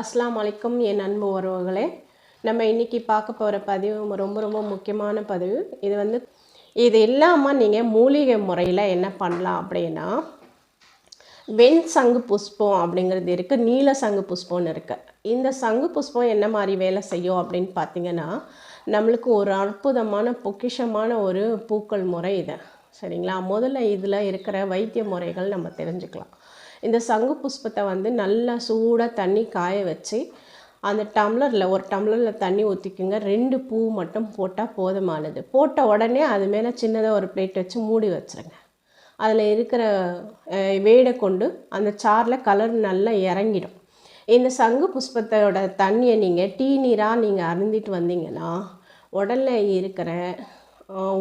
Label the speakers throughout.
Speaker 1: அஸ்லாம் அலைக்கும் என் அன்பு உறவுகளே நம்ம இன்னைக்கு பார்க்க போகிற பதிவு ரொம்ப ரொம்ப முக்கியமான பதிவு. இது வந்து இது இல்லாமல் நீங்கள் மூலிகை முறையில் என்ன பண்ணலாம் அப்படின்னா வெண் சங்கு புஷ்பம் அப்படிங்கிறது இருக்குது நீல சங்கு புஷ்பம்னு இருக்குது இந்த சங்கு புஷ்பம் என்ன மாதிரி வேலை செய்யும் அப்படின்னு பார்த்தீங்கன்னா நம்மளுக்கு ஒரு அற்புதமான பொக்கிஷமான ஒரு பூக்கள் முறை இது. சரிங்களா? முதல்ல இதில் இருக்கிற வைத்திய முறைகள் நம்ம தெரிஞ்சுக்கலாம். இந்த சங்கு புஷ்பத்தை வந்து நல்லா சூடாக தண்ணி காய வச்சு அந்த டம்ளரில் ஒரு டம்ளரில் தண்ணி ஊற்றிக்குங்க ரெண்டு பூ மட்டும் போட்டால் போதுமானது. போட்ட உடனே அது மேலே சின்னதாக ஒரு பிளேட் வச்சு மூடி வச்சுருங்க. அதில் இருக்கிற வேடை கொண்டு அந்த சாரில் கலர் நல்லா இறங்கிடும். இந்த சங்கு புஷ்பத்தோட தண்ணியை நீங்கள் டீ நீராக நீங்கள் அருந்திட்டு வந்தீங்கன்னா உடலில் இருக்கிற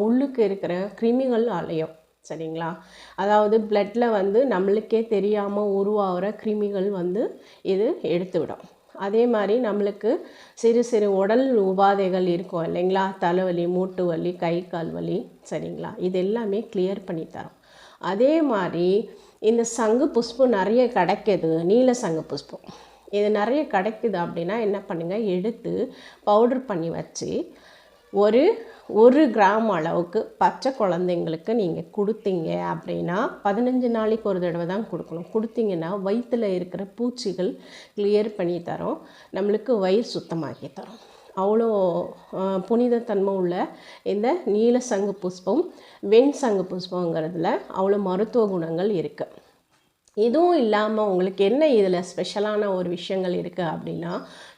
Speaker 1: உள்ளுக்கு இருக்கிற கிருமிகள் அலையும். சரிங்களா? அதாவது பிளட்டில் வந்து நம்மளுக்கே தெரியாமல் உருவாகிற கிருமிகள் வந்து இது எடுத்து விடும் அதே மாதிரி நம்மளுக்கு சிறு சிறு உடல் உபாதைகள் இருக்கும் இல்லைங்களா? தலைவலி மூட்டு வலி கை கால் வலி சரிங்களா? இது எல்லாமே கிளியர் பண்ணி தரும். அதே மாதிரி இந்த சங்கு புஷ்பம் நிறைய கிடைக்கிது நீல சங்கு புஷ்பம். இது நிறைய கிடைக்குது அப்படின்னா என்ன பண்ணுங்கள் எடுத்து பவுடர் பண்ணி வச்சு ஒரு ஒரு கிராம் அளவுக்கு பச்சை குழந்தைங்களுக்கு நீங்கள் கொடுத்தீங்க அப்படின்னா பதினஞ்சு நாளைக்கு ஒரு தடவை தான் கொடுக்கணும். கொடுத்தீங்கன்னா வயிற்றில் இருக்கிற பூச்சிகள் கிளியர் பண்ணி தரும். நம்மளுக்கு வயிறு சுத்தமாக்கி தரும். அவ்வளோ புனிதத்தன்மை உள்ள இந்த நீல சங்கு புஷ்பம் வெண் சங்கு புஷ்பங்கிறதுல அவ்வளோ மருத்துவ குணங்கள் இருக்குது இதுவும் இல்லாமல் உங்களுக்கு என்ன இதில் ஸ்பெஷலான ஒரு விஷயங்கள் இருக்குது அப்படின்னா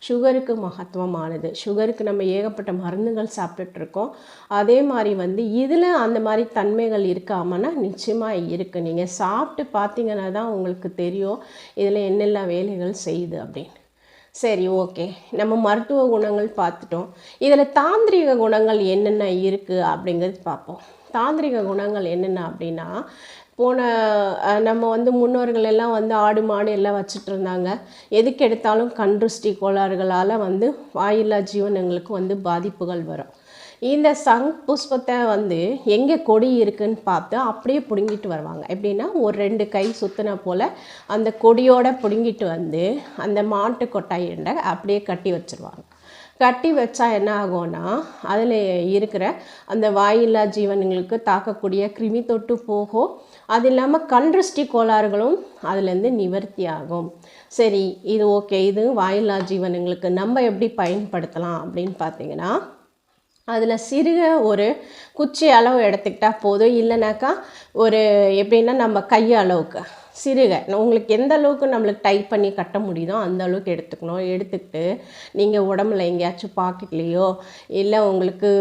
Speaker 1: சுகருக்கு மகத்துவமானது. சுகருக்கு நம்ம ஏகப்பட்ட மருந்துகள் சாப்பிட்டுட்ருக்கோம் அதே மாதிரி வந்து இதில் அந்த மாதிரி தன்மைகள் இருக்காமனா நிச்சயமாக இருக்குது நீங்கள் சாப்பிட்டு பார்த்தீங்கன்னா தான் உங்களுக்கு தெரியும் இதில் என்னெல்லாம் வேலைகள் செய்யுது அப்படின்னு. சரி ஓகே நம்ம மருத்துவ குணங்கள் பார்த்துட்டோம். இதில் தாந்திரிக குணங்கள் என்னென்ன இருக்குது அப்படிங்கிறது பார்ப்போம். தாந்திரிக குணங்கள் என்னென்ன அப்படின்னா போன நம்ம வந்து முன்னோர்கள் எல்லாம் வந்து ஆடு மாடு எல்லாம் வச்சுட்டு இருந்தாங்க. எதுக்கு எடுத்தாலும் கன்றுஷ்டி கோளாறுகளால் வந்து வாயில்லா ஜீவனங்களுக்கு வந்து பாதிப்புகள் வரும். இந்த சங் புஷ்பத்தை வந்து எங்கே கொடி இருக்குன்னு பார்த்து அப்படியே பிடுங்கிட்டு வருவாங்க. எப்படின்னா ஒரு ரெண்டு கை சுத்தின போல் அந்த கொடியோட பிடுங்கிட்டு வந்து அந்த மாட்டு கொட்டாயிண்ட அப்படியே கட்டி வச்சிருவாங்க. கட்டி வச்சா என்ன ஆகும்னா அதில் இருக்கிற அந்த வாயில்லா ஜீவன்களுக்கு தாக்கக்கூடிய கிருமி தொட்டு போகும். அது இல்லாமல் கண்ருஷ்டி கோளாறுகளும் அதுலேருந்து நிவர்த்தி ஆகும். சரி இது ஓகே. இது வாயில்லா ஜீவனுங்களுக்கு நம்ம எப்படி பயன்படுத்தலாம் அப்படின்னு பார்த்தீங்கன்னா அதில் சிறுக ஒரு குச்சி அளவு எடுத்துக்கிட்டால் போதும். இல்லைனாக்கா ஒரு எப்படின்னா நம்ம கை அளவுக்கு சிறுக. உங்களுக்கு எந்த அளவுக்கு நம்மளுக்கு டைப் பண்ணி கட்ட முடியுதோ அந்த அளவுக்கு எடுத்துக்கணும். எடுத்துக்கிட்டு நீங்கள் உடம்புல எங்கேயாச்சும் பாக்கெட்லேயோ இல்லை உங்களுக்கு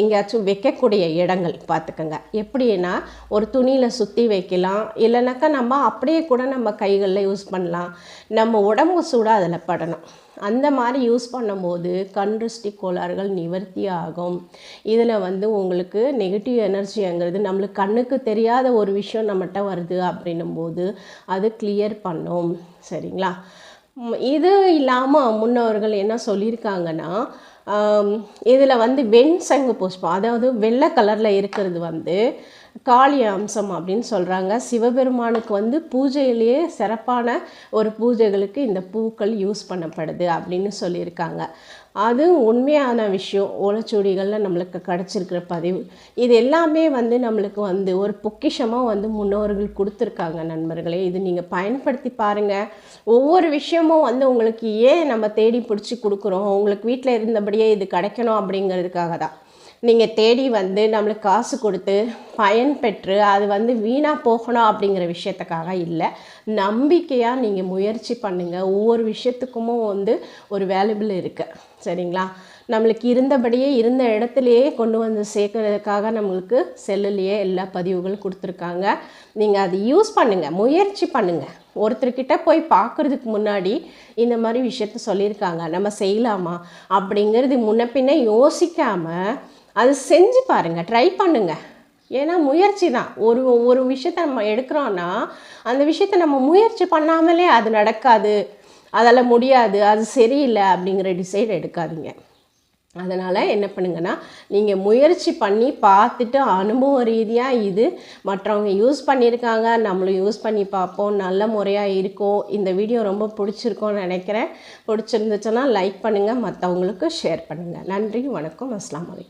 Speaker 1: எங்கேயாச்சும் வைக்கக்கூடிய இடங்கள் பார்த்துக்கோங்க. எப்படின்னா ஒரு துணியில் சுற்றி வைக்கலாம். இல்லைனாக்கா நம்ம அப்படியே கூட நம்ம கைகளில் யூஸ் பண்ணலாம். நம்ம உடம்பு சூடாக அதில் படணும். அந்த மாதிரி யூஸ் பண்ணும்போது கண்ருஷ்டி கோளாறுகள் நிவர்த்தி ஆகும். இதில் வந்து உங்களுக்கு நெகட்டிவ் எனர்ஜிங்கிறது நம்மளுக்கு கண்ணுக்கு தெரியாத ஒரு விஷயம் நம்மகிட்ட வருது அப்படின்னும் போது அது கிளியர் பண்ணும். சரிங்களா? இது இல்லாமல் முன்னோர்கள் என்ன சொல்லியிருக்காங்கன்னா இதில் வந்து வெண் சங்கு புஷ்பம் அதாவது வெள்ளை கலரில் இருக்கிறது வந்து காளி அம்சம் அப்படின்னு சொல்கிறாங்க சிவபெருமானுக்கு வந்து பூஜையிலேயே சிறப்பான ஒரு பூஜைகளுக்கு இந்த பூக்கள் யூஸ் பண்ணப்படுது அப்படின்னு சொல்லியிருக்காங்க. அது உண்மையான விஷயம். ஓலைச்சுவடிகளில் நம்மளுக்கு கிடச்சிருக்கிற பதிவு. இது எல்லாமே வந்து நம்மளுக்கு வந்து ஒரு பொக்கிஷமாக வந்து முன்னோர்கள் கொடுத்துருக்காங்க நண்பர்களே. இது நீங்கள் பயன்படுத்தி பாருங்கள் ஒவ்வொரு விஷயமும் வந்து உங்களுக்கு ஏன் நம்ம தேடி பிடிச்சி கொடுக்குறோம்? உங்களுக்கு வீட்டில் இருந்தபடியே இது கிடைக்கணும் அப்படிங்கிறதுக்காக தான் நீங்கள் தேடி வந்து நம்மளுக்கு காசு கொடுத்து பயன் பெற்று அது வந்து வீணாக போகணும் அப்படிங்கிற விஷயத்துக்காக இல்லை. நம்பிக்கையாக நீங்கள் முயற்சி பண்ணுங்கள் ஒவ்வொரு விஷயத்துக்கும் வந்து ஒரு வேல்யூபிள் இருக்குது சரிங்களா? நம்மளுக்கு இருந்தபடியே இருந்த இடத்துலையே கொண்டு வந்து சேர்க்கறதுக்காக நம்மளுக்கு செல்லுலேயே எல்லா பதிவுகளும் கொடுத்துருக்காங்க. நீங்கள் அதை யூஸ் பண்ணுங்கள் முயற்சி பண்ணுங்கள் ஒருத்தர்கிட்ட போய் பார்க்குறதுக்கு முன்னாடி இந்த மாதிரி விஷயத்த சொல்லியிருக்காங்க. நம்ம செய்யலாமா? அப்படிங்கிறது முன்ன பின்ன யோசிக்காமல் அது செஞ்சு பாருங்கள் ட்ரை பண்ணுங்கள் ஏன்னா முயற்சி தான். ஒரு ஒரு விஷயத்த நம்ம எடுக்கிறோன்னா அந்த விஷயத்த நம்ம முயற்சி பண்ணாமலே அது நடக்காது. அதால் முடியாது. அது சரியில்லை அப்படிங்கிற டிசைட் எடுக்காதீங்க. அதனால் என்ன பண்ணுங்கன்னா நீங்கள் முயற்சி பண்ணி பார்த்துட்டு அனுபவ ரீதியாக இது மற்றவங்க யூஸ் பண்ணியிருக்காங்க. நம்மளும் யூஸ் பண்ணி பார்ப்போம். நல்ல முறையாக இருக்கும். இந்த வீடியோ ரொம்ப பிடிச்சிருக்கோன்னு நினைக்கிறேன். பிடிச்சிருந்துச்சுன்னா லைக் பண்ணுங்கள் மற்றவங்களுக்கு ஷேர் பண்ணுங்கள் நன்றி வணக்கம். அஸ்லாம் வலைக்கம்